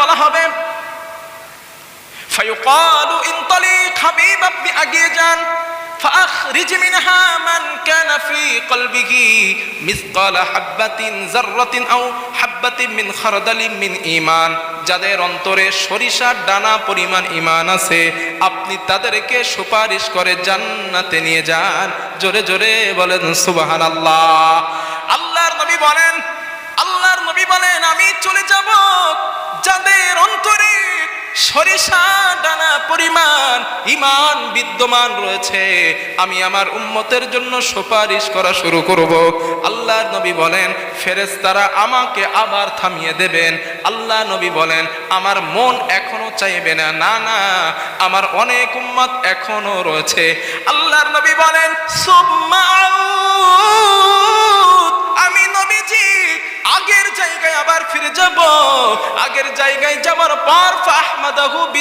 বলা হবে ফায়ুকালু ইনতালিক হাবিব আপনি আগিয়ে যান فأخرج منها من كان في قلبه مثقال حبة ذرة أو حبة من خردل من إيمان যাদের অন্তরে সরিষার দানা পরিমাণ ইমান আছে আপনি তাদেরকে সুপারিশ করে জান্নাতে নিয়ে যান জোরে জোরে বলেন সুবাহান আল্লাহ আল্লাহর নবী বলেন আল্লাহর নবী বলেন, আমি চলে যাব যাদের অন্তরে। সরিষা ডানা পরিমাণ ইমান বিদ্যমান রয়েছে। আমি আমার উম্মতের জন্য সুপারিশ করা শুরু করব। আল্লাহ নবী বলেন, ফেরেশতারা আমাকে আবার থামিয়ে দেবেন। আল্লাহ নবী বলেন, আমার মন এখনও চাইবে না। না না, আমার অনেক উম্মত এখনও রয়েছে। আল্লাহর নবী বলেন, সুম্মা জায়গায় আবার ফিরে যাব। আগের জায়গায় যাবার পর ফাহমাদাহু বিদিল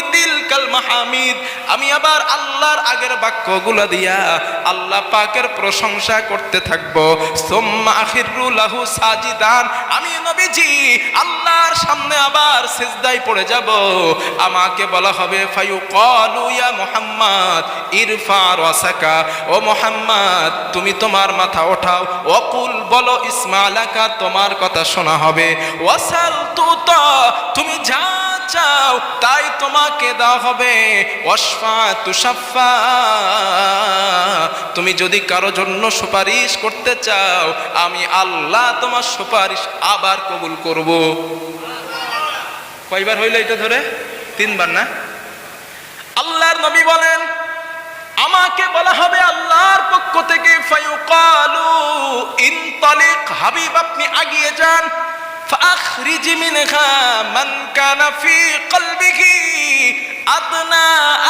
কাল মাহমিদ। আমি আবার আল্লাহর আগের বাক্যগুলো দিয়া আল্লাহ পাকের প্রশংসা করতে থাকব। সুম্মা সাজিদান। আমি নবীজি, আল্লাহর সামনে আবার সিজদায় পড়ে যাব। আমাকে বলা হবে ফায়ু কলু ইয়া ইরফা ও তুমি তোমার মাথা ওঠাও। ওকুল বলো, ইসমালাকা, তোমার কথা শোনা হবে। ওয়াসাল তুমি যা চাও, তাই তোমাকে দেওয়া হবে ওয়াসফা তুষাফা তুমি যদি কারো জন্য সুপারিশ করতে চাও আমি আল্লাহ তোমার সুপারিশ আবার কবুল করব কয়বার হইলো এটা ধরে তিনবার না আল্লাহর নবী বলেন আমাকে বলা হবে আল্লাহর পক্ষ থেকে ফায়ুকালু ইনতালিক হাবিব আপনি আগিয়ে যান فأخرج منها من كان في قلبه আদনা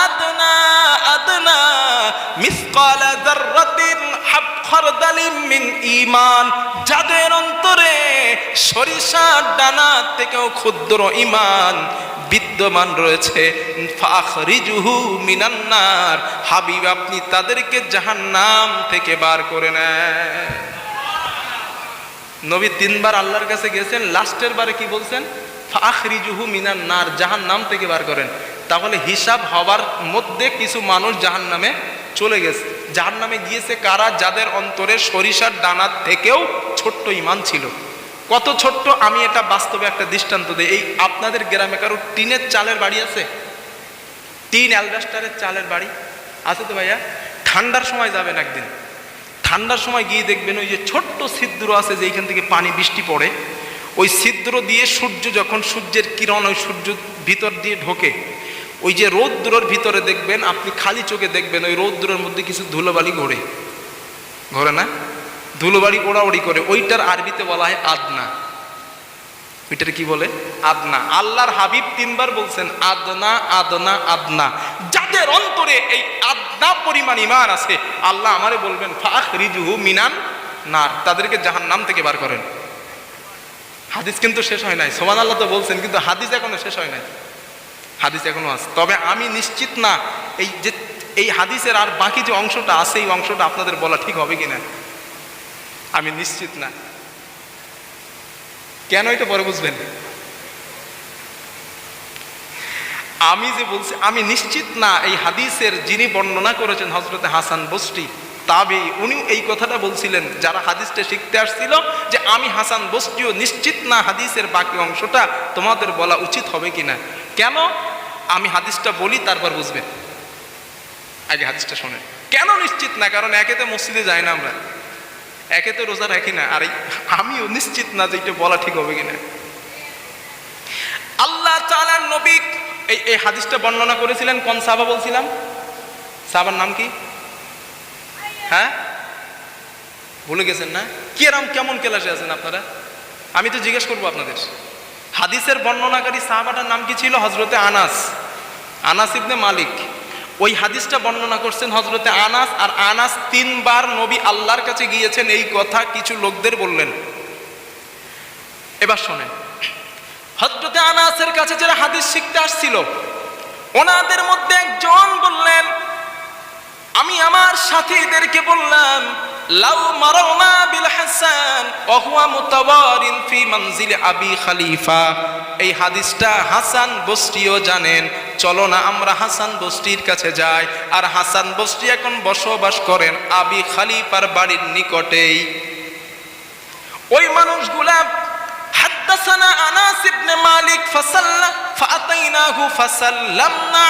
আদনা আদনা, মিসকাল যাররাতিন খরদালিম মিন ইমান যাদের অন্তরে সরিষার ডানা থেকেও ক্ষুদ্র ঈমান বিদ্যমান রয়েছে। ফাখরিজুহু মিনান্নার। হাবিব, আপনি তাদেরকে জাহান্নাম থেকে বার করে নেন। নবী তিনবার আল্লাহর কাছে গেছেন, লাস্টের বারে কি বলছেন? ফাখরিজুহু মিনান্নার, জাহান্নাম থেকে বার করেন। তাহলে হিসাব হবার মধ্যে কিছু মানুষ জাহান নামে চলে গেছে। জাহান নামে গিয়েছে কারা? যাদের অন্তরে সরিষার দানার থেকেও ছোট্ট ইমান ছিল। কত ছোট্ট? আমি এটা বাস্তবে একটা দৃষ্টান্ত দিই। এই আপনাদের গ্রামে কারও টিনের চালের বাড়ি আছে? টিন অ্যালবাস্টারের চালের বাড়ি আছে তো ভাইয়া? ঠান্ডার সময় যাবেন একদিন। ঠান্ডার সময় গিয়ে দেখবেন ওই যে ছোট্ট ছিদ্র আছে যে এইখান থেকে পানি, বৃষ্টি পড়ে। ওই ছিদ্র দিয়ে সূর্য যখন সূর্যের কিরণ, ওই সূর্য ভিতর দিয়ে ঢোকে ওই যে রৌদ্রর ভিতরে দেখবেন, আপনি খালি চোখে দেখবেন ওই রৌদ্রের মধ্যে কিছু ধুলোবালি ঘোরে। ঘোরে না? ধুলোবালি ওড়াউড়ি করে। ওইটার আরবিতে বলা হয় আদনা। ওইটার কি বলে? আদনা। আল্লাহর হাবিব তিনবার বলছেন, আদনা আদনা আদনা। যাদের অন্তরে এই আদনা পরিমাণ ইমান আছে, আল্লাহ আমারে বলবেন ফাখ রিজুহু মিনান নার। তাদেরকে জাহান নাম থেকে বার করেন। হাদিস কিন্তু শেষ হয় নাই। সোমান আল্লাহ তো বলছেন, কিন্তু হাদিস এখনও শেষ হয় নাই। হাদিস এখনও আছে। তবে আমি নিশ্চিত না, এই যে, এই হাদিসের আর বাকি যে অংশটা আছে, এই অংশটা আপনাদের বলা ঠিক হবে কিনা? আমি নিশ্চিত না। কেন এটা পরে বুঝবেন? আমি যে বলছি, আমি নিশ্চিত না, এই হাদিসের যিনি বর্ণনা করেছেন হজরতে হাসান বস্তি, তাবি, উনি এই কথাটা বলছিলেন, যারা হাদিসটা শিখতে আসছিল, যে আমি হাসান বস্তিও নিশ্চিত না হাদিসের বাকি অংশটা তোমাদের বলা উচিত হবে কিনা। কেন? আমি হাদিসটা বলি, তারপর বুঝবেন। আগে হাদিসটা শোনেন। কেন নিশ্চিত না? কারণ একে তো মসজিদে যাই না আমরা। একে তো রোজা রাখি না। আর আমিও নিশ্চিত না যে এটা বলা ঠিক হবে কিনা। আল্লাহ তাআলার নবী এই এই হাদিসটা বর্ণনা করেছিলেন, কোন সাহাবা বলছিলাম? সাহাবার নাম কি? হ্যাঁ? ভুলে গেছেন না? কি এরম কেমন ক্লাসে আছেন আপনারা? আমি তো জিজ্ঞেস করব আপনাদের। হাদিসের বর্ণনাকারী সাহাবাটার নাম কি ছিল? হজরতে আনাস। আনাস ইবনে মালিক। ওই হাদিসটা বর্ণনা করছেন হজরতে আনাস, আর আনাস তিনবার নবী আল্লাহর কাছে গিয়েছেন এই কথা কিছু লোকদের বললেন। এবার শোনেন। হজরতে আনাসের কাছে যারা হাদিস শিখতে আসছিল, ওনাদের মধ্যে একজন বললেন আমি আমার সাথীদেরকে বললাম, লাউ মারাউনা বিল হাসান ওয়া মুতাওয়ারিন ফি মানজিল আবি খলিফা। এই হাদিসটা হাসান বসরিও জানেন। চলো না আমরা হাসান বসরির কাছে যাই। আর হাসান বসরি এখন বসবাস করেন আবি খালিফার বাড়ির নিকটেই। ওই মানুষগুলা হাদাসানা আনাস ইবনে মালিক, ফাসাল্লা ফাতাইনাহু ফাসাল্লামনা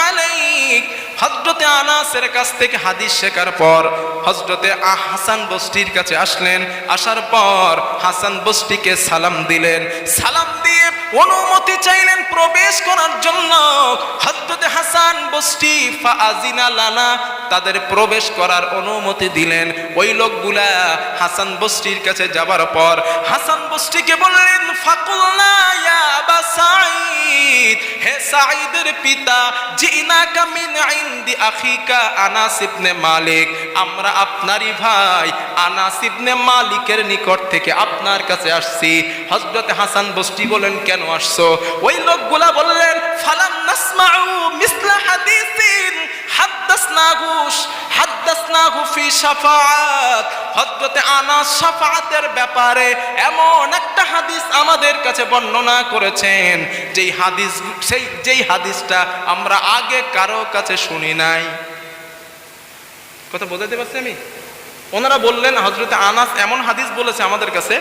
হজরতে আনাসের কাছ থেকে হাদিস শেখার পর হজরতে হাসান বস্তির কাছে আসলেন। আসার পর হাসান বস্তিকে সালাম দিলেন। সালাম দিয়ে অনুমতি চাইলেন প্রবেশ করার জন্য। হজরতে হাসান বস্তি ফা আজিনা লানা তাদের প্রবেশ করার অনুমতি দিলেন। ওই লোকগুলা হাসান বস্তির কাছে যাবার পর হাসান বস্তিকে বললেন, ফাকুল্লা পিতা মালিক। আমরা আপনারই ভাই মালিকের নিকট থেকে আপনার কাছে আসছি। হাসান বস্তি বলেন, কেন আসছো? ওই লোকগুলা বললেন, ফালাম নাসমাউ মিসলা হাদিসিন হযরতে আনাস শাফাআতের ব্যাপারে এমন একটা হাদিস আমাদের কাছে বর্ণনা করেছেন, যেই হাদিস, সেই, যেই হাদিসটা আমরা আগে কারও কাছে শুনি নাই। কথা বোঝাতে পারছি আমি? ওনারা বললেন হজরত আনাস এমন হাদিস বলেছে আমাদের কাছে,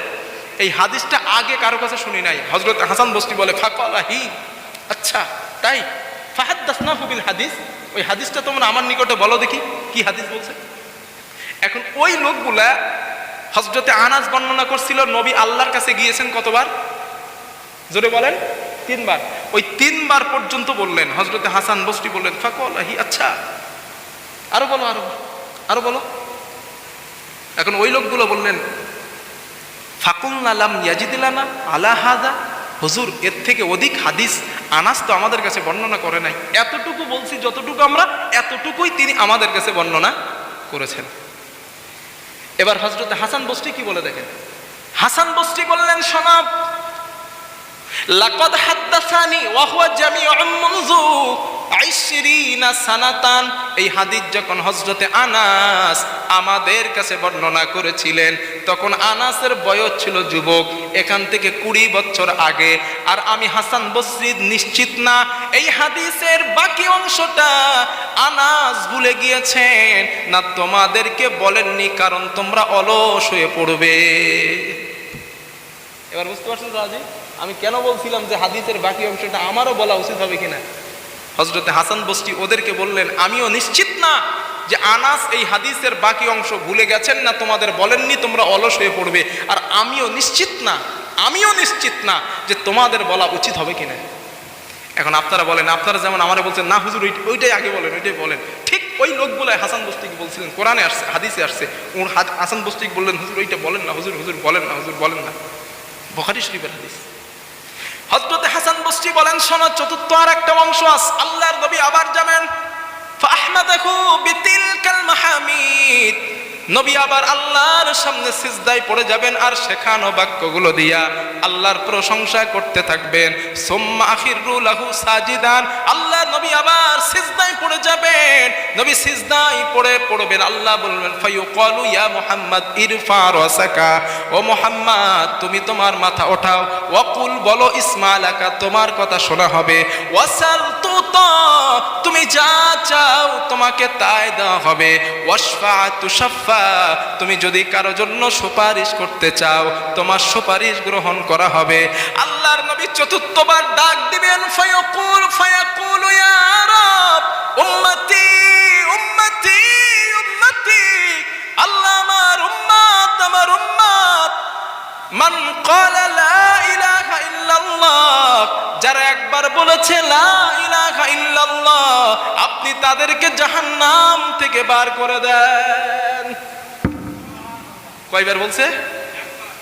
এই হাদিসটা আগে কারও কাছে শুনি নাই। হজরত হাসান বস্তি বলে ফাঁকি আচ্ছা তাই? ফাহাদ দাসনাফুবিল হাদিস। ওই হাদিসটা তোমরা আমার নিকটে বলো দেখি, কি হাদিস বলছে? এখন ওই লোকগুলা হজরতে আনাজ বর্ণনা করছিল, নবী আল্লাহর কাছে গিয়েছেন কতবার? জোরে বলেন, তিনবার। ওই তিনবার পর্যন্ত বললেন হজরতে হাসান বস্তি বললেন ফাঁকি আচ্ছা। আরও বলো, আরও আরও বলো। এখন ওই লোকগুলো বললেন ফাকুল নালাম ইয়াজিদিলানা আলা হাদা হুজুর, এর থেকে অধিক হাদিস আনাস তো আমাদের কাছে বর্ণনা করে নাই। এতটুকু বলছি যতটুকু আমরা, এতটুকুই তিনি আমাদের কাছে বর্ণনা করেছেন। এবার হজরত হাসান বস্তি কি বলে দেখেন? হাসান বস্তি বললেন সনাব লাকদ হাদ্দাসানি ওয়া হুয়া জামিউ মুনযু আইশরিনা সানাতান। এই হাদিস যখন হজরতে আনাস আমাদের কাছে বর্ণনা করেছিলেন, তখন আনাসের বয়স ছিল যুবক, এখান থেকে কুড়ি বছর আগে। আর আমি হাসান বসরিদ নিশ্চিত না, এই হাদিসের বাকি অংশটা আনাস ভুলে গিয়েছেন। না, তোমাদেরকে বলেননি, কারণ তোমরা অলস হয়ে পড়বে। এবার বুঝতে পারছেন রাজি? আমি কেন বলছিলাম যে হাদিসের বাকি অংশটা আমারও বলা উচিত হবে কিনা? হজরতে হাসান বস্তি ওদেরকে বললেন, আমিও নিশ্চিত না যে আনাস এই হাদিসের বাকি অংশ ভুলে গেছেন না, তোমাদের বলেননি তোমরা অলস হয়ে পড়বে। আর আমিও নিশ্চিত না, আমিও নিশ্চিত না যে তোমাদের বলা উচিত হবে কিনা। এখন আপনারা বলেন, আপনারা যেমন আমারে বলছেন, না হুজুর ওইটাই আগে বলেন, ওইটাই বলেন। ঠিক ওই লোকগুলাই হাসান বস্তিকে বলছিলেন, কোরআনে আসছে, হাদিসে আসছে। ওর হাসান বস্তিক বললেন, হুজুর, ওইটা বলেন না, হুজুর হুজুর, বলেন না, হুজুর, বলেন না। বখারি শরীফের হাদিস। হজরতে হাসান বস্তি বলেন, শোনো, চতুর্থ আর একটা অংশ আস আল্লাহর নবী আবার যাবেন ফাহমাদাহু বিতিলকাল মাহামিদ। নবী আবার আল্লাহর সামনে সিজদায় পড়ে যাবেন আর শেখানো বাক্যগুলো দিয়া আল্লাহর প্রশংসা করতে থাকবেন। সোম্মা আখিরু লাহু সাজিদান। আল্লাহ নবী আবার সিজদায় পড়ে যাবেন। নবী সিজদায় পড়ে পড়বেন। আল্লাহ বলবেন, ফায়ুকালু ইয়া মুহাম্মদ ইরফা রাসাকা। ও মুহাম্মদ, তুমি তোমার মাথা ওঠাও। ওয়াকুল বলো ইসমালাকা, তোমার কথা শোনা হবে। ওয়াসাল তুতা, তুমি যা চাও তোমাকে তাই দেওয়া হবে। ওয়াসফা তুষাফা তুমি যদি কারও জন্য সুপারিশ করতে চাও, তোমার সুপারিশ গ্রহণ করা হবে। আল্লাহর নবী চতুর্থবার ডাক দিবেন, ফায়াকুল ফায়াকুল ইয়া রব, উম্মতি উম্মতি উম্মতি, আল্লাহ আমার উম্মত আমার উম্মত। মান ক্বালা লা ইলাহা ইল্লাল্লাহ যারা একবার বলেছে আপনি তাদেরকে জাহান্নাম থেকে বার করে দেন। কয়বার বলছে?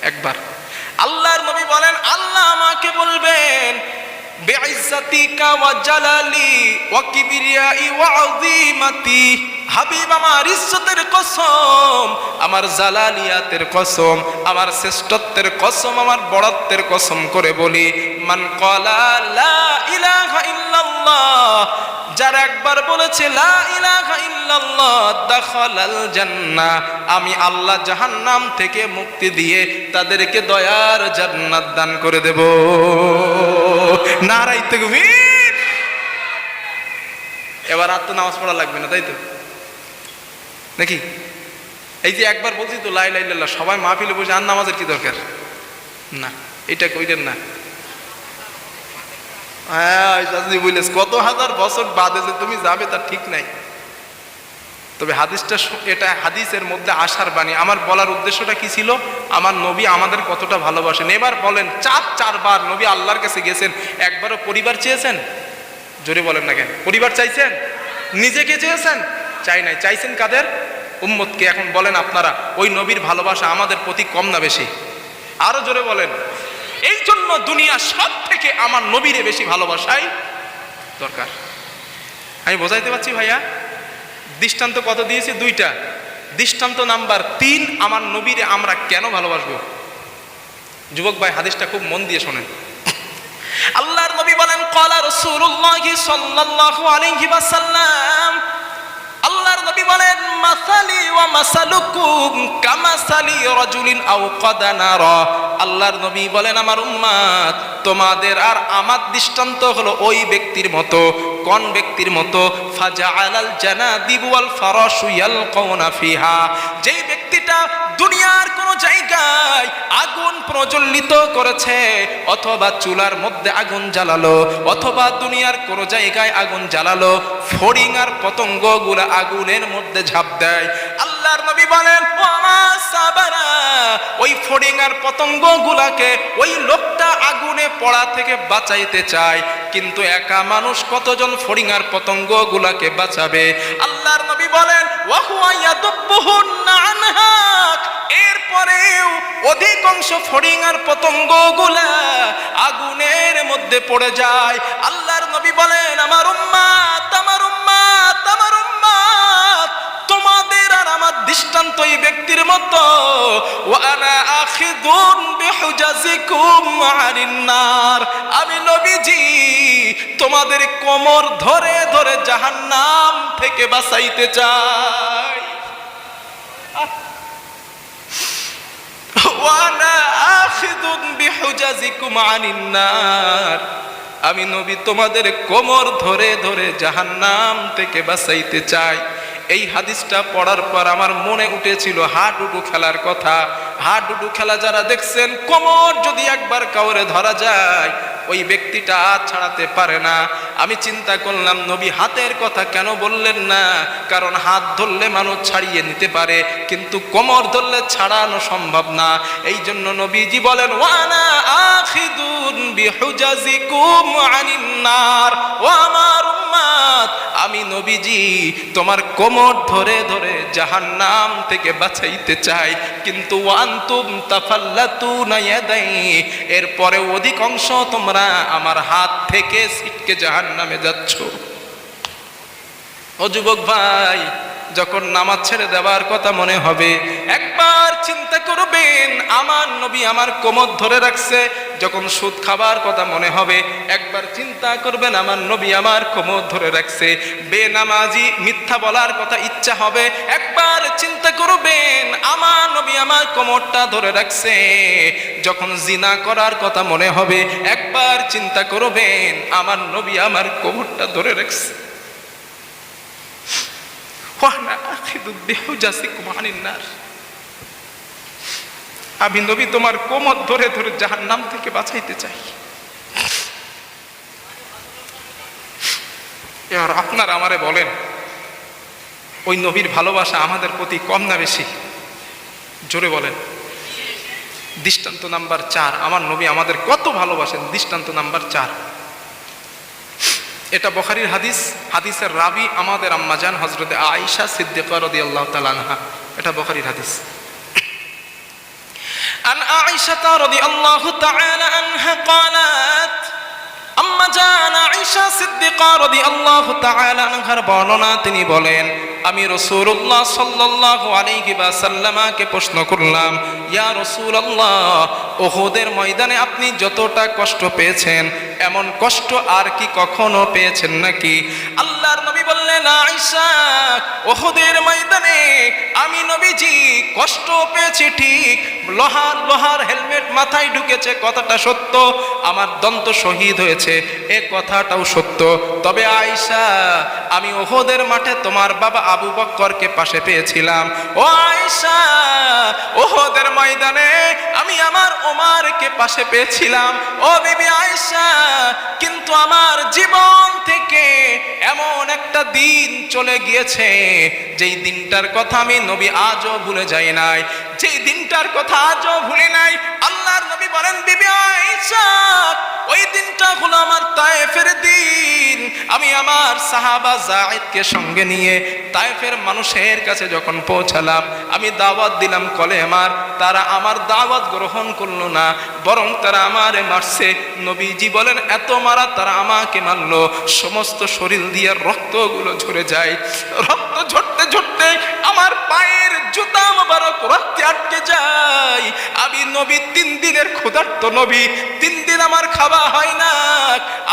একবার। আল্লাহর নবী বলেন, আল্লাহ আমাকে বলবেন বেআইজাতিকা ওয়া জালালি ওয়া কিবরিয়াই ওয়া আযীমাতি। হাবিব আমার ইজ্জতের কসম, আমার জালালিয়াতের কসম, আমার শ্রেষ্ঠত্বের কসম, আমার বড়ত্বের কসম করে বলি, মান ক্বালা লা ইলাহা ইল্লাল্লাহ, যারা একবার বলেছে লা ইলাহা ইল্লাল্লাহ, দাখালাল জান্নাহ, আমি আল্লাহ জাহান্নাম থেকে মুক্তি দিয়ে তাদেরকে দয়ার জান্নাত দান করে দেব। নারাই তকবীর এবার আর তো নামাজ পড়া লাগবে না, তাই তো? নাকি? এই যে একবার বলছি তো লাই লাই লাল্লাহ সবাই মাহফিলে বসে আর নামাজের কি দরকার? না, এটা কইলেন না? হ্যাঁ বলিস কত হাজার বছর বাদে যে তুমি যাবে তার ঠিক নাই। তবে হাদিসটা এটা হাদিসের মধ্যে আসার বাণী। আমার বলার উদ্দেশ্যটা কি ছিল? আমার নবী আমাদের কতটা ভালোবাসেন। এবার বলেন, চার, চারবার নবী আল্লাহর কাছে গেছেন, একবারও পরিবার চেয়েছেন? জোরে বলেন না কেন? পরিবার চাইছেন? নিজেকে চেয়েছেন? চাই নাই। চাইছেন কাদের? উম্মতকে। এখন বলেন আপনারা, ওই নবীর ভালোবাসা আমাদের প্রতি কম না বেশি? আরও জোরে বলেন, এই জন্য দুনিয়া সব থেকে আমার নবীরে বেশি ভালোবাসাই দরকার। আমি বোঝাইতে পারছি ভাইয়া? দৃষ্টান্ত কত দিয়েছি? দুইটা। দৃষ্টান্ত নাম্বার তিন, আমার নবীরে আমরা কেন ভালোবাসবো? যুবক ভাই, হাদিসটা খুব মন দিয়ে শোনেন। আল্লাহর নবী বলেন, কলা রসুল্লাহ সাল্লাল্লাহু আলাইহি ওয়াসাল্লাম আল্লাহর নবী বলেন, মাসালি ওয়া মাসালুকুম কামাসালি রাজুলিন আও কাদানারা আল্লাহর নবী বলেন, আমার উম্মাত তোমাদের আর আমার দৃষ্টান্ত হলো ওই ব্যক্তির মতো, কোন ব্যক্তির মতো? ফাজাআলাল জানাদিবু ওয়াল ফারাশু ইয়ালকাউনা ফিহা। যেই ব্যক্তিটা দুনিয়ার প্রজ্বলিত করেছে, অথবা চুলার মধ্যে আগুন জ্বালালো, অথবা দুনিয়ার কোন জায়গায় আগুন জ্বালালো, ফড়িং আর পতঙ্গগুলা আগুনের মধ্যে ঝাঁপ দেয়। আল্লাহর নবী বলেন ওই ফড়িং আর পতঙ্গ গুলাকে ওই লোকটা আগুনে পড়া থেকে বাঁচাইতে চায়। কিন্তু একা মানুষ কতজন ফড়িং আর পতঙ্গ গুলাকে বাঁচাবে? আল্লাহর নবী বলেন, ওয়াহুয়া ইয়াদুব্বুহুন্না আনহা এরপরেও অধিকাংশ ফড়িং আর পতঙ্গগুলা আগুনের মধ্যে পড়ে যায়। আল্লাহর নবী বলেন, আমার উম্মাত আমার উম্মাত আমার উম্মাত, তোমাদের আর আমার দৃষ্টান্ত এই ব্যক্তির মতো। ওয়ানা আখিদুন বিহুজাজিকুম আনিন নার। আমি নবীজি, তোমাদের কোমর ধরে ধরে জাহান্নাম থেকে বাঁচাইতে চাই ওয়ানা আখিদুন বিহুজাজিকুম আনিন নার আমি নবী তোমাদের কোমর ধরে ধরে জাহান্নাম থেকে বাঁচাইতে চাই। এই হাদিসটা পড়ার পর আমার মনে উঠেছিল হাডুডু খেলার কথা। হাডুডু খেলা যারা দেখছেন, কোমর যদি একবার কাউরে ধরা যায় ওই ব্যক্তিটা ছাড়াতে পারে না। আমি চিন্তা করলাম, নবী হাতের কথা কেন বললেন না? কারণ হাত ধরলে মানুষ ছাড়িয়ে নিতে পারে, কিন্তু কোমর ধরলে ছাড়ানো সম্ভব না। এই জন্য নবীজি বলেন, ওয়ানা আখিদুন বিহুজাজিকুম ও আমার উম্মাত আমি নবীজি তোমার কোমর ধরে ধরে জাহান্নাম থেকে বাঁচাইতে চাই। কিন্তু ওয়ান্তুম তাফাল্লাতুনা ইয়াদাই এরপরে অধিকাংশ তোমরা আমার হাত থেকে সিটকে জাহান নামে যাচ্ছ। ও যুবক ভাই যখন নামাজ ছেড়ে দেওয়ার কথা মনে হবে, একবার চিন্তা করবেন, আমার নবী আমার কোমর ধরে রাখছে। যখন সুদ খাবার কথা মনে হবে, একবার চিন্তা করবেন, আমার নবী আমার কোমর ধরে রাখছে। বেনামাজি মিথ্যা বলার কথা ইচ্ছা হবে, একবার চিন্তা করবেন, আমার নবী আমার কোমরটা ধরে রাখছে। যখন জিনা করার কথা মনে হবে, একবার চিন্তা করবেন, আমার নবী আমার কোমরটা ধরে রাখছে ওয়ানা আখিদু বিহুজাসিকুম আনিন নার আমি নবী তোমার কোমর ধরে ধরে জাহান্নাম থেকে বাঁচাইতে চাই। এবার আপনার আমারে বলেন, ওই নবীর ভালোবাসা আমাদের প্রতি কম না বেশি? জোরে বলেন। দৃষ্টান্ত নাম্বার চার, আমার নবী আমাদের কত ভালোবাসেন, দৃষ্টান্ত নাম্বার চার। এটা বখারির হাদিস হাদিসের রাবি আমাদের আম্মাজান হজরতে আয়েশা সিদ্দিকা রাদিয়াল্লাহু তাআলা আনহা এটা বখারির হাদিস عن عائشة رضي الله تعالى عنها قالت আম্মা জান আয়েশা সিদ্দিকা রাদিয়াল্লাহু তাআলা আনহার তিনি বলেন, আমি রাসূলুল্লাহ সাল্লাল্লাহু আলাইহি ওয়াসাল্লামাকে প্রশ্ন করলাম, ইয়া রাসূলুল্লাহ ওহুদের ময়দানে আপনি যতটা কষ্ট পেয়েছেন, এমন কষ্ট আর কি কখনো পেয়েছেন নাকি? আল্লাহর নবী ময়দানে আমি নবীজি কষ্ট পেয়েছি ঠিক। লোহার লোহার হেলমেট মাথায় ঢুকেছে, কথাটা সত্য। আমার দন্ত শহীদ হয়েছে, এ কথাটাও সত্য। তবে আয়সা আমি ওহদের মাঠে তোমার বাবা আবু বক্করকে পাশে পেয়েছিলাম। ও আয়সা ওহদের ময়দানে আমি আমার ওমারকে পাশে পেয়েছিলাম। ও বিবি আয়সা কিন্তু আমার জীবন থেকে এমন একটা দিন চলে গিয়েছে, যেই দিনটার কথা আমি নবী আজও ভুলে যাই নাই, যেই দিনটার কথা আজও ভুলে নাই, আল্লাহর নবী বলেন, বিবি ওই দিনটা হলো আমার তায়েফের দিন। আমি আমার সাহাবা জায়েদকে সঙ্গে নিয়ে তায়েফের মানুষের কাছে যখন পৌঁছালাম, আমি দাওয়াত দিলাম কলে আমার তারা আমার দাওয়াত গ্রহণ করল না, বরং তারা আমারে মারছে। নবীজি বলেন, এত মারা তারা আমাকে মারলো, সমস্ত শরীর দিয়ে রক্তগুলো ঝরে যায়। রক্ত ঝরতে ঝরতে আমার পায়ের জুতা মোবারক রক্তে আটকে যায়। আমি নবী, তিন দিনের ক্ষুধার্ত নবী, তিন দিন আমার খাওয়া হয় না।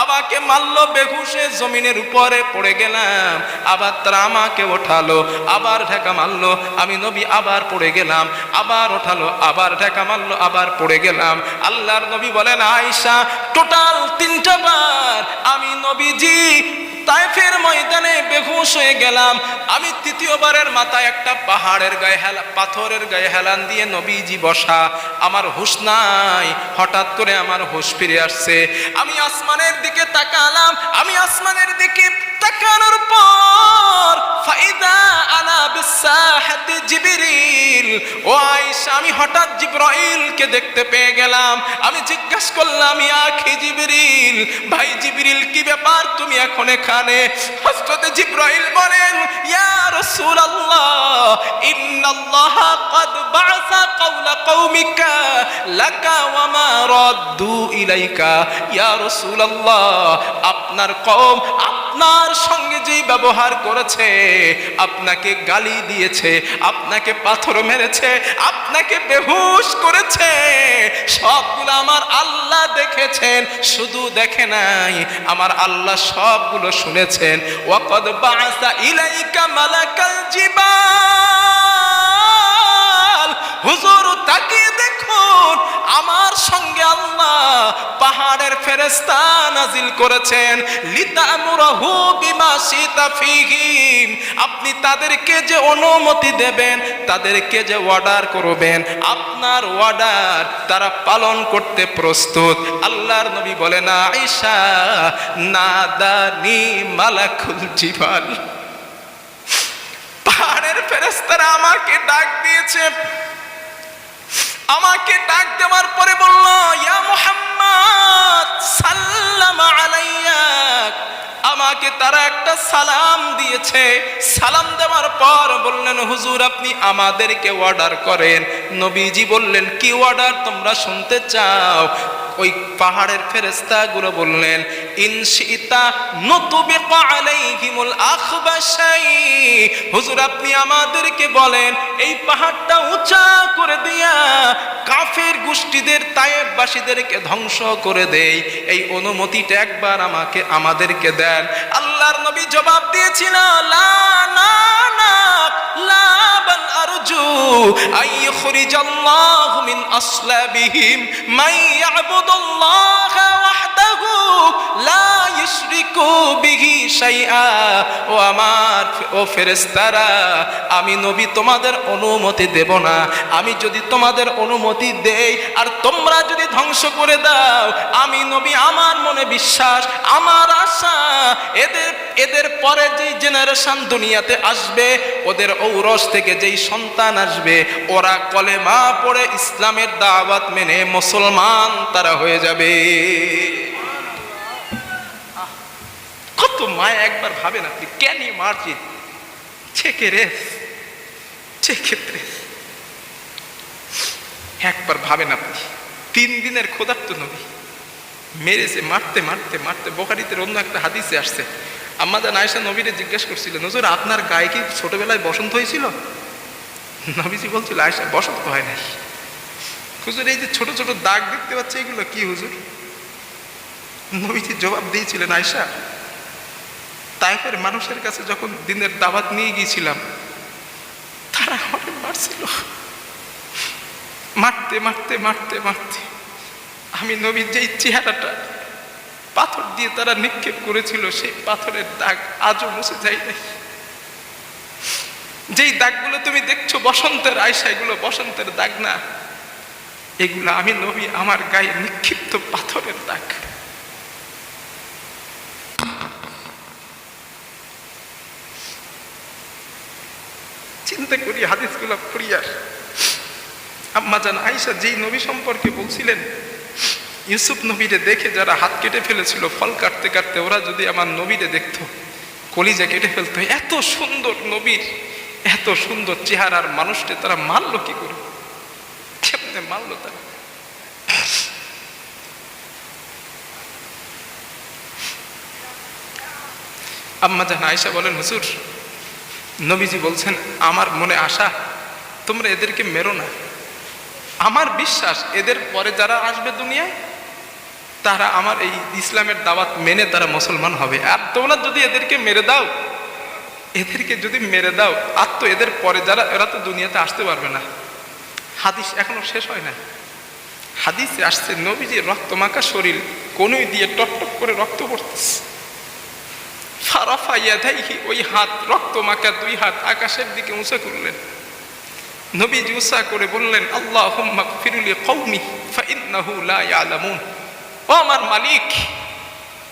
আমাকে মারলো, বেহুশে জমিনের উপরে পড়ে গেলাম। আবার তারা আমাকে ওঠালো, আবার ঢাকা মারলো। আমি নবী, আবার পড়ে গেলাম, আবার ওঠালো, আবার ঢাকা মারলো, আবার পড়ে গেলাম। আল্লাহর নবী বলেন আয়সা টোটাল তিনটা বার আমি নবীজি তাইফের ময়দানে বেহুশ হয়ে গেলাম। আমি তৃতীয়বারের মাথায় একটা পাহাড়ের গায়ে হেলা, পাথরের গায়ে হেলান দিয়ে নবীজি বসা। আমার হুশ নাই, হঠাৎ করে আমার হুশ ফিরে আসছে। আমি আসমানের দিকে তাকালাম, আমি আসমানের দিকে তাকানোর পর ফাইদা আনা বিসাহাতি জিবরিল। ও আয়েশা, আমি হঠাৎ জিব্রাইলকে দেখতে পেয়ে গেলাম। আমি জিজ্ঞাসা করলাম, ইয়া খি জিবরিল, ভাই জিবরিল, কি ব্যাপার? তুমি এখন এখানে হযরত জিব্রাইল বলেন ইয়া রাসূলুল্লাহ ইন্নাল্লাহ قد بعث قول قومك لك وما ردوا إليك يا رسول الله আপনার কওম আপনার সঙ্গে যেই ব্যবহার করেছে, আপনাকে গালি দিয়েছে, আপনাকে পাথর মেরেছে, আপনাকে বেহুশ করেছে, সবগুলো আমার আল্লাহ দেখেছেন, শুধু দেখে নাই, আমার আল্লাহ সবগুলো শুনেছেন। ওয়াকদ বাসা ইলাইকা মালাকাল জিবাল হুজুর, তাকিয়ে দেখুন, আমার সঙ্গে আল্লাহ পাহাড়ের ফেরেস্তা নাজিল করেছেন। লিতামুরাহু বিমা শিতা ফিহিম। আপনি তাদেরকে যে অনুমতি দেবেন, তাদেরকে যে অর্ডার করবেন, আপনার অর্ডার তারা পালন করতে প্রস্তুত। আল্লাহর নবী বলেন, আয়েশা, নাদানি মালাকুল জিবাল। পাহাড়ের ফেরেস্তারা আমাকে ডাক দিয়েছে। আমাকে ডাক দেওয়ার পরে বলল ইয়া মুহাম্মদ সাল্লাম আলাইয়া আমাকে তারা একটা সালাম দিয়েছে। সালাম দেওয়ার পর বললেন, হুজুর, আপনি আমাদেরকে অর্ডার করেন। নবীজি বললেন, কি অর্ডার তোমরা শুনতে চাও? ওই পাহাড়ের ফেরেস্তা গুলো বললেন ইনশিতা নতুবিকা আলাইহিমুল আখবাশাই। হুজুর, আপনি আমাদেরকে বলেন, এই পাহাড়টা উঁচা করে দিয়া কাফের গোষ্ঠীদের, তায়েববাসীদেরকে ধ্বংস করে দেই। এই অনুমতিটা একবার আমাকে, আমাদেরকে দেন আল্লাহর নবী জবাব দিয়েছিল লা না না লা ওয়াহদাহু লা শাইআ। ও আমার ও ফেরেশতারা, আমি নবী তোমাদের অনুমতি দেব না। আমি যদি তোমাদের অনুমতি দেই, আর তোমরা যদি ধ্বংস করে দাও, আমি নবী আমার মনে বিশ্বাস, আমার আশা, এদের এদের পরে যেই জেনারেশন দুনিয়াতে আসবে, ওদের ঔরস থেকে যেই সন্তান আসবে, ওরা কলেমা পড়ে ইসলামের দাওয়াত মেনে মুসলমান তারা হয়ে যাবে। কত মায় একবার ভাবেন আপনি ইউ মার্জিন ছেকে রে? ছেকে রে? একবার ভাবেন আপনি তিন দিনের ক্ষুধার্ত নবী। মেরেছে, মারতে মারতে মারতে বোখারিতে অন্য একটা হাদিসে আসছে। আমাদের নায়সা নবীরে জিজ্ঞেস করছিল, নজর, আপনার গায়ে কি ছোটবেলায় বসন্ত হয়েছিল? নবীজি বলছিল আয়সা বসন্ত হয় নাই। হুজুর, এই যে ছোট ছোট দাগ দেখতে পাচ্ছে, এগুলো কি হুজুর? নবীজি জবাব দিয়েছিলেন আয়সা তাইফের মানুষের কাছে যখন দিনের দাওয়াত নিয়ে গিয়েছিলাম, তারা আমাকে মারছিল। মারতে মারতে মারতে মারতে। আমি নবীর যেই চেহারাটা পাথর দিয়ে তারা নিক্ষেপ করেছিল, সেই পাথরের দাগ আজও মুছে যায় নাই। যেই দাগগুলো তুমি দেখছ, বসন্তের আয়সা এগুলো বসন্তের দাগ না, এগুলো আমি নবী আমার গায়ে নিক্ষিপ্ত পাথরের দাগ। চিন্তা করি, হাদিসগুলো পড়ি আর আম্মা জান আইসা যেই নবী সম্পর্কে বলছিলেন, ইউসুফ নবীরে দেখে যারা হাত কেটে ফেলেছিল, ফল কাটতে কাটতে ওরা যদি আমার নবীরে দেখতো, কলিজা কেটে ফেলতো। এত সুন্দর নবীর, এত সুন্দর চেহারার মানুষটা তারা মারলো কি করে? কেমনে মারলো তারা? আম্মা জান আয়সা বলেন, হুজুর নবীজি বলছেন, আমার মনে আশা, তোমরা এদেরকে মেরো না। আমার বিশ্বাস, এদের পরে যারা আসবে দুনিয়ায়, তারা আমার এই ইসলামের দাওয়াত মেনে তারা মুসলমান হবে। আর তোমরা যদি এদেরকে মেরে দাও, এদেরকে যদি মেরে দাও, আর তো এদের পরে যারা, এরা তো দুনিয়াতে আসতে পারবে না। হাদিস এখনও শেষ হয় না। হাদিসে আসছে নবীজি রক্তমাখা শরীর কোনোই দিয়ে টকটক করে রক্ত পড়তেছে। ফারাফা ইয়াদাইহি ওই হাত রক্তমাখা দুই হাত আকাশের দিকে উঁচা করলেন। নবীজি উঁচা করে বললেন আল্লাহ ফিরুলি কৌমি ফাইন্নাহু লা ইয়ালামুন। ও আমার মালিক,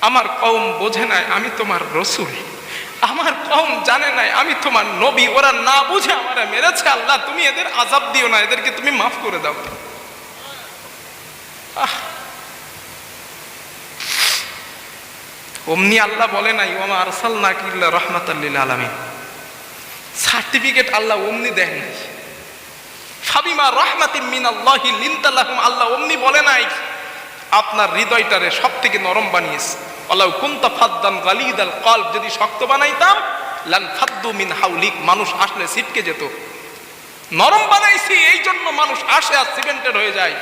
আমার কওম বোঝে নাই, আমি তোমার রসুল। আমার কওম জানে নাই, আমি তোমার নবী। ওরা না বুঝে আমারা মেরেছে, আল্লাহ, তুমি এদের আজাব দিও না, এদেরকে তুমি মাফ করে দাও। আহ অমনি আল্লাহ বলে নাই, ওমা আরসাল না কিল্লা রহমাতাল্লিল আলমী সার্টিফিকেট আল্লাহ অমনি দেন নাই। ফাবিমা রহমাতিন মিন আল্লাহি লিনতালাহুম আল্লাহ অমনি বলে নাই, আপনার হৃদয়টারে সব থেকে নরম বানিয়েছে। আল্লাহ কুন্তা ফাদ্দান গালিদ আল কল্ব, যদি শক্ত বানাইতাম, লান ফাদ্দু মিন হাউলিক, মানুষ আসলে ছিটকে যেত। নরম বানাইছি এই জন্য মানুষ আসে আর সিমেন্টেড হয়ে যায়।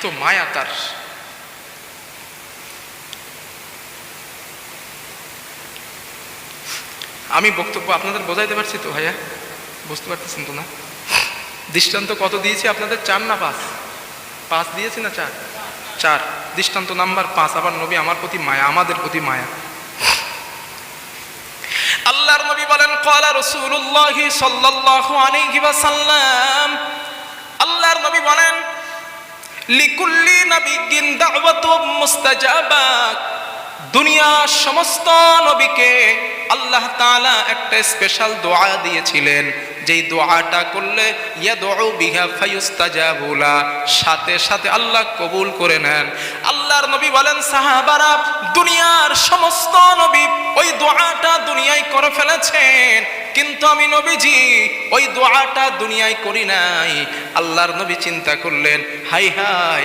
এত মায়া তার। আমি বক্তব্য আপনাদের বোঝাইতে পারছি তো, ভাইয়া? বুঝতে পারতেছেন তো না? দৃষ্টান্ত কত দিয়েছি আপনাদের? চার না পাঁচ? পাঁচ দিয়েছি না চার? চার। দৃষ্টান্ত নাম্বার পাঁচ। আবার নবী আমার প্রতি মায়া, আমাদের প্রতি মায়া। আল্লাহর নবী বলেন কলা রসুল্লাহ সাল্লাল্লাহু আলাইহি ওয়াসাল্লাম। আল্লাহর নবী বলেন লিকুল্লি নবিয়্যিন দাওয়াতুম মুস্তাজাবা। দুনিয়ার সমস্ত নবীকে আল্লাহ তাআলা একটা স্পেশাল দোয়া দিয়েছিলেন। যেই দোয়াটা করলে বিহা ফায়ুস্তাজাবুলা সাথে সাথে আল্লাহ কবুল করে নেন। আল্লাহর নবী বলেন, সাহাবারা, দুনিয়ার সমস্ত নবী ওই দোয়াটা দুনিয়ায় করে ফেলেছেন। কিন্তু আমি নবীজি ওই দোয়াটা দুনিয়ায় করি নাই। আল্লাহর নবী চিন্তা করলেন হাই হাই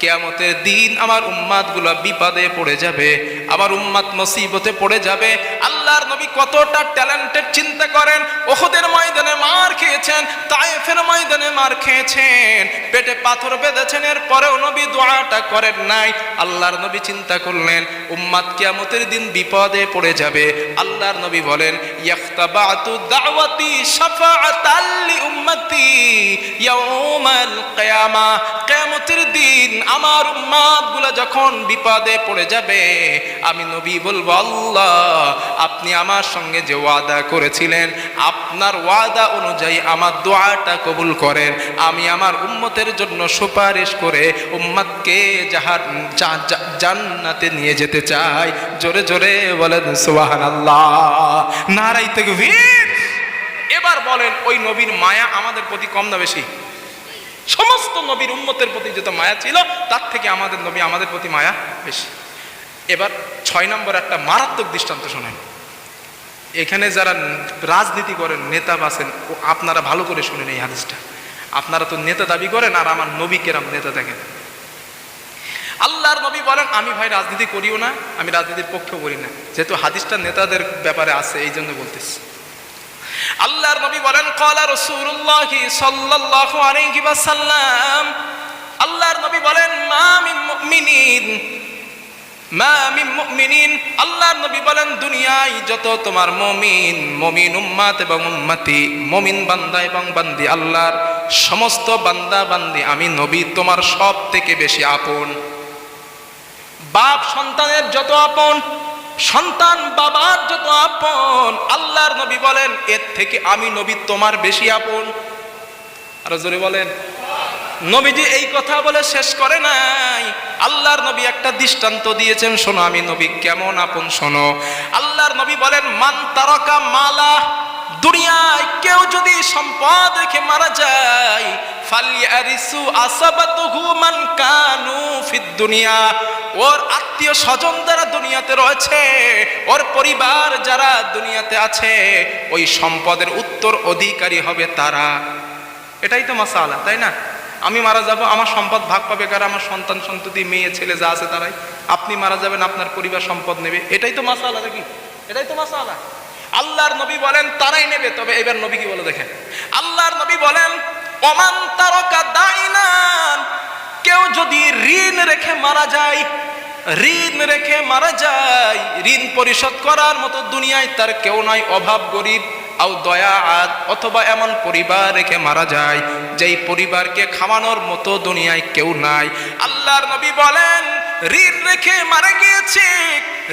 কেয়ামতের দিন আমার উম্মাদগুলা বিপদে পড়ে যাবে, আমার উম্মাদ মুসিবতে পড়ে যাবে। আল্লাহর নবী কতটা ট্যালেন্টেড চিন্তা করেন ওহদের ময়দানে মার খেয়েছেন, তায়েফের ময়দানে মার খেয়েছেন, পেটে পাথর বেঁধেছেন এর পরেও নবী দোয়াটা করেন নাই। আল্লাহর নবী চিন্তা করলেন, উম্মাদ কিয়ামতের দিন বিপদে পড়ে যাবে। আল্লাহর নবী বলেন, ইয়াখতাবাতু দাওয়াতি শাফাআতাল লি উম্মতি ইয়াউমাল কিয়ামা দিন আমার উম্মাদগুলা যখন বিপদে পড়ে যাবে, আমি নবী বলব, আল্লাহ, আপনি আমার সঙ্গে যে ওয়াদা করেছিলেন, আপনার ওয়াদা অনুযায়ী আমার দোয়াটা কবুল করেন। আমি আমার উম্মতের জন্য সুপারিশ করে উম্মাদকে যাহার জান্নাতে নিয়ে যেতে চাই। জোরে জোরে বলেন সুবাহান আল্লাহ নারাই থেকে এবার বলেন, ওই নবীর মায়া আমাদের প্রতি কম না বেশি? সমস্ত নবীর উম্মতের প্রতি যত মায়া ছিল, তার থেকে আমাদের নবী আমাদের প্রতি মায়া বেশি। এবার ছয় নম্বর একটা মারাত্মক দৃষ্টান্ত শোনেন। এখানে যারা রাজনীতি করেন, নেতা বাসেন ও আপনারা ভালো করে শুনেন এই হাদিসটা। আপনারা তো নেতা দাবি করেন আর আমার নবী কেরাম নেতা দেখেন। আল্লাহর নবী বলেন, আমি ভাই রাজনীতি করিও না, আমি রাজনীতির পক্ষেও করি না। যেহেতু হাদিসটা নেতাদের ব্যাপারে আছে, এই জন্য বলতেছি। আল্লাহর নবী বলেন কলা রসুল্লাহ সাল্লাল্লাহু আলাইহি ওয়াসাল্লাম। আল্লাহর নবী বলেন, মা মিন মুমিনিন। মা মিন মুমিনিন। আল্লাহর নবী বলেন, দুনিয়ায় যত তোমার মমিন মমিন উম্মাত এবং উম্মতি, মমিন বান্দা এবং বান্দি, আল্লাহর সমস্ত বান্দা বান্দি, আমি নবী তোমার সব থেকে বেশি আপন। বাপ সন্তানের যত আপন সন্তান বাবার যত আপন, আল্লাহর নবী বলেন, এর থেকে আমি নবী তোমার বেশি আপন। আরও জোরে বলেন। নবীজি এই কথা বলে শেষ করে নাই। আল্লাহর নবী একটা দৃষ্টান্ত দিয়েছেন, শোনো আমি নবী কেমন আপন, শোনো। আল্লাহর নবী বলেন, মান তারকা মালা, দুনিয়ায় কেউ যদি সম্পদ রেখে মারা যায় ফালিয়ারিসু আসাবাতুহু মান কানু ফিদ দুনিয়া। ওর আত্মীয় স্বজন যারা দুনিয়াতে রয়েছে, ওর পরিবার যারা দুনিয়াতে আছে, ওই সম্পদের উত্তর অধিকারী হবে তারা। এটাই তো মাসালা, তাই না? আমি মারা যাব, আমার সম্পদ ভাগ পাবে কারা? আমার সন্তান, সন্ততি, মেয়ে, ছেলে যা আছে তারাই। আপনি মারা যাবেন, আপনার পরিবার সম্পদ নেবে। এটাই তো মাসালা নাকি এটাই তো মাসালা। আল্লাহর নবী বলেন, তারাই নেবে। তবে এবার নবী কি বলে, দেখেন। আল্লাহর নবী বলেন অমান তারকা দাইনান কেউ যদি ঋণ রেখে মারা যায় ঋণ রেখে মারা যায়। ঋণ পরিশোধ করার মতো দুনিয়ায় তার কেউ নাই অভাব, গরিব, আও দয়া, আদ, অথবা এমন পরিবার রেখে মারা যায়, যেই পরিবারকে খাওয়ানোর মতো দুনিয়ায় কেউ নাই। আল্লাহর নবী বলেন, ঋণ রেখে মারা গিয়েছে,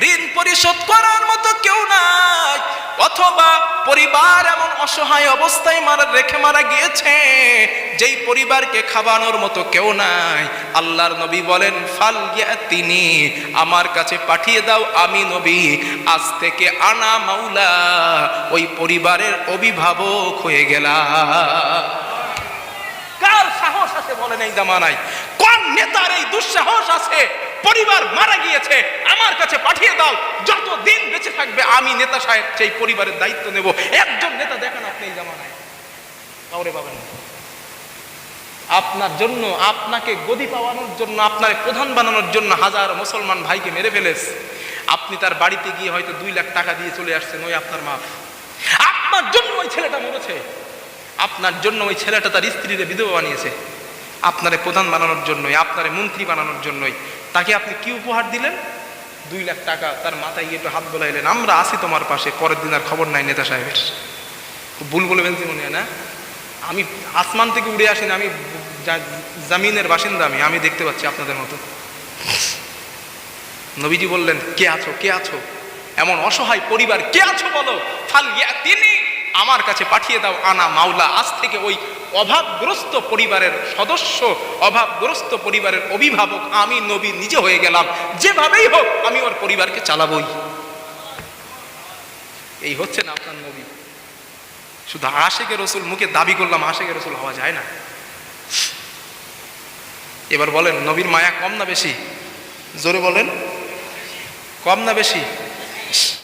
ঋণ পরিশোধ করার মতো কেউ নাই অথবা পরিবার এমন অসহায় অবস্থায় মারা রেখে মারা গিয়েছে, যেই পরিবারকে খাওয়ানোর মতো কেউ নাই। আল্লাহর নবী বলেন, ফাল তিনি আমার কাছে পাঠিয়ে দাও, আমি নবী। আজ থেকে আনা মাওলা, ওই পরিবারের অভিভাবক হয়ে গেলা কার সাহস আছে বলেন এই জামানায়? কোন নেতার এই দুঃসাহস আছে? পরিবার মারা গিয়েছে, আমার কাছে পাঠিয়ে দাও যত দিন বেঁচে থাকবে আমি নেতা সাহেব সেই পরিবারের দায়িত্ব নেব। একজন নেতা দেখেন আপনি এই জামানায়। পাবেন আপনার জন্য, আপনাকে গদি পাওয়ানোর জন্য, আপনার প্রধান বানানোর জন্য হাজার মুসলমান ভাইকে মেরে ফেলেছে। আপনি তার বাড়িতে গিয়ে হয়তো দুই লাখ টাকা দিয়ে চলে আসছেন, ওই আপনার মা। আপনার জন্য ওই ছেলেটা মরেছে। আপনার জন্য ওই ছেলেটা তার স্ত্রীরে বিধবা বানিয়েছে। আপনারে প্রধান বানানোর জন্যই, আপনারে মন্ত্রী বানানোর জন্যই। তাকে আপনি কি উপহার দিলেন? দুই লাখ টাকা তার মাথায় গিয়ে একটু হাত বোলাইলেন। আমরা আছি তোমার পাশে, পরের দিন আর খবর নাই নেতা সাহেবের। ভুল বলে ফেলছি মনে হয় না? আমি আসমান থেকে উড়ে আসিনি আমি জামিনের বাসিন্দা আমি আমি দেখতে পাচ্ছি আপনাদের মতো। নবীজি বললেন, কে আছো? কে আছো? এমন অসহায় পরিবার কে আছো বলো? তিনি আমার কাছে পাঠিয়ে দাও আনা মাওলা। আজ থেকে ওই অভাবগ্রস্ত পরিবারের সদস্য, অভাবগ্রস্ত পরিবারের অভিভাবক আমি নবী নিজে হয়ে গেলাম। যেভাবেই হোক আমি ওর পরিবারকে চালাবই। এই হচ্ছে না আপনার নবী। শুধু আশেকে রসুল মুখে দাবি করলাম আশেকে রসুল হওয়া যায় না। এবার বলেন, নবীর মায়া কম না বেশি? জোরে বলেন, কম না বেশি?